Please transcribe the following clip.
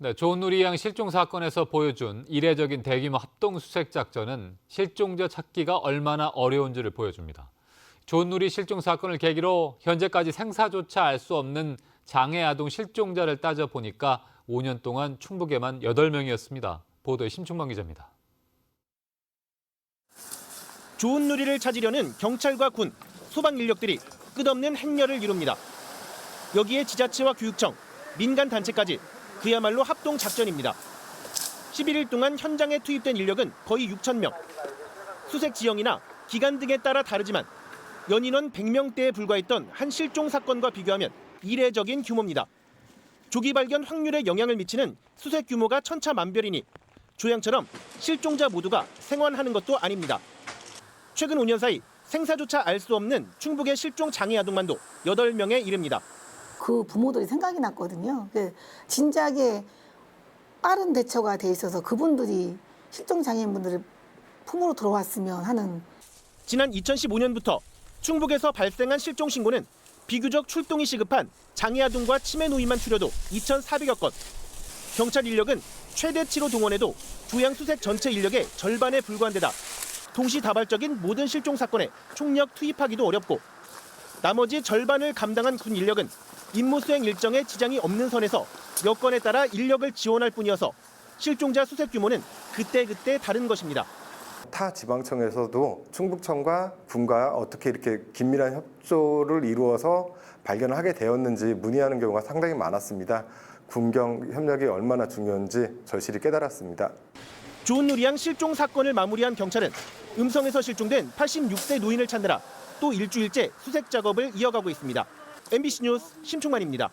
네, 조은누리 양 실종 사건에서 보여준 이례적인 대규모 합동 수색 작전은 실종자 찾기가 얼마나 어려운지를 보여줍니다. 조은누리 실종 사건을 계기로 현재까지 생사조차 알 수 없는 장애 아동 실종자를 따져 보니까 5년 동안 충북에만 8명이었습니다. 보도에 심충만 기자입니다. 좋은 누리를 찾으려는 경찰과 군, 소방 인력들이 끝없는 행렬을 이룹니다. 여기에 지자체와 교육청, 민간 단체까지 그야말로 합동 작전입니다. 11일 동안 현장에 투입된 인력은 거의 6천 명. 수색 지형이나 기간 등에 따라 다르지만 연인원 100명대에 불과했던 한 실종 사건과 비교하면 이례적인 규모입니다. 조기 발견 확률에 영향을 미치는 수색 규모가 천차만별이니 조양처럼 실종자 모두가 생還하는 것도 아닙니다. 최근 5년 사이 생사조차 알 수 없는 충북의 실종 장애 아동만도 8명에 이릅니다. 그 부모들이 생각이 났거든요. 그 진작에 빠른 대처가 돼 있어서 그분들이 실종 장애인분들을 품으로 들어왔으면 하는 지난 2015년부터 충북에서 발생한 실종 신고는 비교적 출동이 시급한 장애 아동과 치매 노인만 추려도 2,400여 건. 경찰 인력은 최대치로 동원해도 조양 수색 전체 인력의 절반에 불과한 데다 동시다발적인 모든 실종 사건에 총력 투입하기도 어렵고 나머지 절반을 감당한 군 인력은 임무 수행 일정에 지장이 없는 선에서 여건에 따라 인력을 지원할 뿐이어서 실종자 수색 규모는 그때그때 다른 것입니다. 타 지방청에서도 충북청과 군과 어떻게 이렇게 긴밀한 협조를 이루어서 발견을 하게 되었는지 문의하는 경우가 상당히 많았습니다. 군경 협력이 얼마나 중요한지 절실히 깨달았습니다. 조은누리양 실종 사건을 마무리한 경찰은 음성에서 실종된 86세 노인을 찾느라 또 일주일째 수색 작업을 이어가고 있습니다. MBC 뉴스 심충만입니다.